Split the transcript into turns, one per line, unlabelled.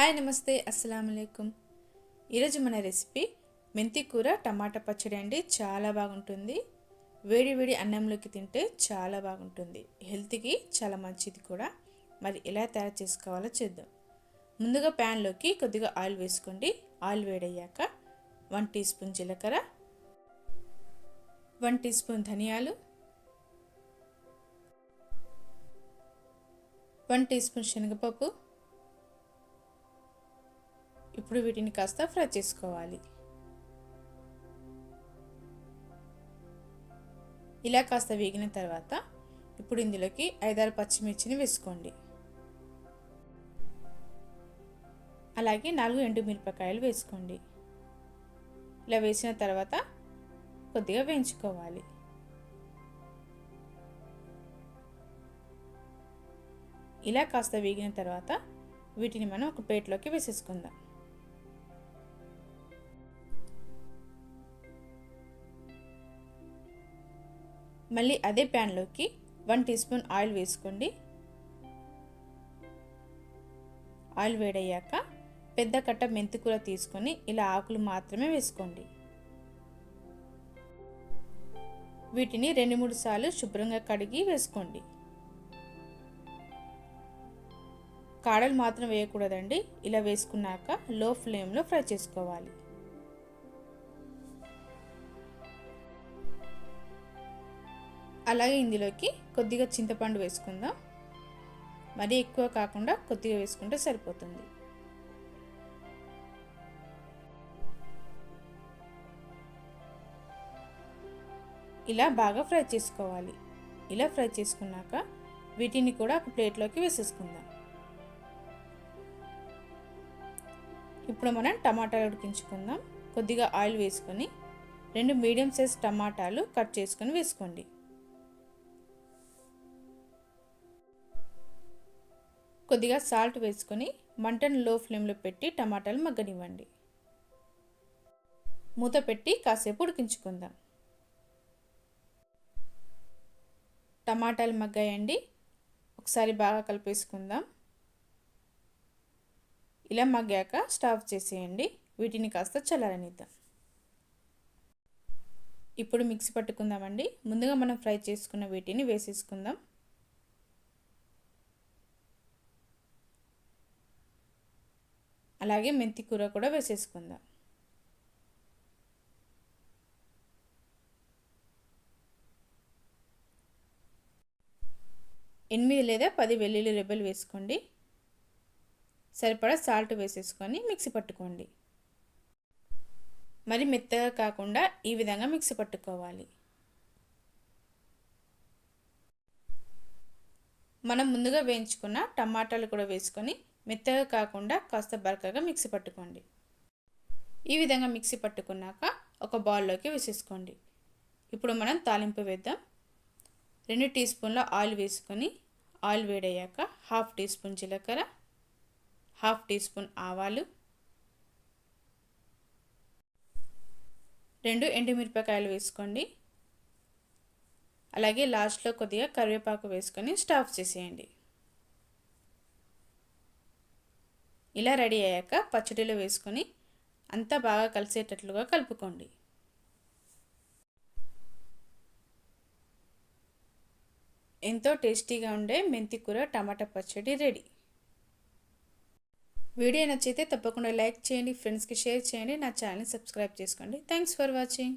Hi నమస్తే అస్సలం అయికం ఈరోజు మన రెసిపీ మెంతి కూర టమాటా పచ్చడి అండి చాలా బాగుంటుంది. వేడి వేడి అన్నంలోకి తింటే చాలా బాగుంటుంది. హెల్త్కి చాలా మంచిది కూడా. మరి ఎలా తయారు చేసుకోవాలో చూద్దాం. ముందుగా ప్యాన్లోకి కొద్దిగా ఆయిల్ వేసుకోండి. ఆయిల్ వేడయ్యాక వన్ టీ స్పూన్ జీలకర్ర వన్ టీ స్పూన్ ధనియాలు వన్ టీ స్పూన్ శనగపప్పు ఇప్పుడు వీటిని కాస్త ఫ్రై చేసుకోవాలి. ఇలా కాస్త వేగిన తర్వాత ఇప్పుడు ఇందులోకి ఐదారు పచ్చిమిర్చిని వేసుకోండి. అలాగే నాలుగు ఎండు మిరపకాయలు వేసుకోండి. ఇలా వేసిన తర్వాత కొద్దిగా వేయించుకోవాలి. ఇలా కాస్త వేగిన తర్వాత వీటిని మనం ఒక ప్లేట్లోకి వేసేసుకుందాం. మళ్ళీ అదే ప్యాన్లోకి వన్ టీ స్పూన్ ఆయిల్ వేసుకోండి. ఆయిల్ వేడయ్యాక పెద్ద కట్ట మెంతికూర తీసుకొని ఇలా ఆకులు మాత్రమే వేసుకోండి. వీటిని రెండు మూడు సార్లు శుభ్రంగా కడిగి వేసుకోండి. కాడలు మాత్రం వేయకూడదండి. ఇలా వేసుకున్నాక లో ఫ్లేమ్లో ఫ్రై చేసుకోవాలి. అలాగే ఇందులోకి కొద్దిగా చింతపండు వేసుకుందాం. మరీ ఎక్కువ కాకుండా కొద్దిగా వేసుకుంటే సరిపోతుంది. ఇలా బాగా ఫ్రై చేసుకోవాలి. ఇలా ఫ్రై చేసుకున్నాక వీటిని కూడా ఒక ప్లేట్లోకి వేసేసుకుందాం. ఇప్పుడు మనం టమాటాలు ఉడికించుకుందాం. కొద్దిగా ఆయిల్ వేసుకొని రెండు మీడియం సైజ్ టమాటాలు కట్ చేసుకొని వేసుకోండి. కొద్దిగా సాల్ట్ వేసుకొని మంటను లో ఫ్లేమ్లో పెట్టి టమాటాలు మగ్గనివ్వండి. మూత పెట్టి కాసేపు ఉడికించుకుందాం. టమాటాలు మగ్గాయండి. ఒకసారి బాగా కలిపేసుకుందాం. ఇలా మగ్గాక స్టవ్ చేసేయండి. వీటిని కాస్త చల్లారనిద్దాం. ఇప్పుడు మిక్సీ పట్టుకుందామండి. ముందుగా మనం ఫ్రై చేసుకున్న వీటిని వేసేసుకుందాం. అలాగే మెంతి కూర కూడా వేసేసుకుందాం. ఎనిమిది లేదా పది వెల్లుల్లి రెబ్బలు వేసుకోండి. సరిపడా సాల్ట్ వేసేసుకొని మిక్సీ పట్టుకోండి. మరి మెత్తగా కాకుండా ఈ విధంగా మిక్సీ పట్టుకోవాలి. మనం ముందుగా వేయించుకున్న టమాటాలు కూడా వేసుకొని మెత్తగా కాకుండా కాస్త బరకగా మిక్సీ పట్టుకోండి. ఈ విధంగా మిక్సీ పట్టుకున్నాక ఒక బౌల్లోకి వేసేసుకోండి. ఇప్పుడు మనం తాలింపు వేద్దాం. రెండు టీ స్పూన్ల ఆయిల్ వేసుకొని ఆయిల్ వేడయ్యాక హాఫ్ టీ స్పూన్ జీలకర్ర హాఫ్ టీ స్పూన్ ఆవాలు రెండు ఎండుమిరపకాయలు వేసుకోండి. అలాగే లాస్ట్లో కొద్దిగా కరివేపాకు వేసుకొని స్టాఫ్ చేసేయండి. ఇలా రెడీ అయ్యాక పచ్చడిలో వేసుకొని అంతా బాగా కలిసేటట్లుగా కలుపుకోండి. ఎంతో టేస్టీగా ఉండే మెంతి కూర టమాటా పచ్చడి రెడీ. వీడియో నచ్చితే తప్పకుండా లైక్ చేయండి ఫ్రెండ్స్కి షేర్ చేయండి నా ఛానల్ని సబ్స్క్రైబ్ చేసుకోండి. Thanks for watching.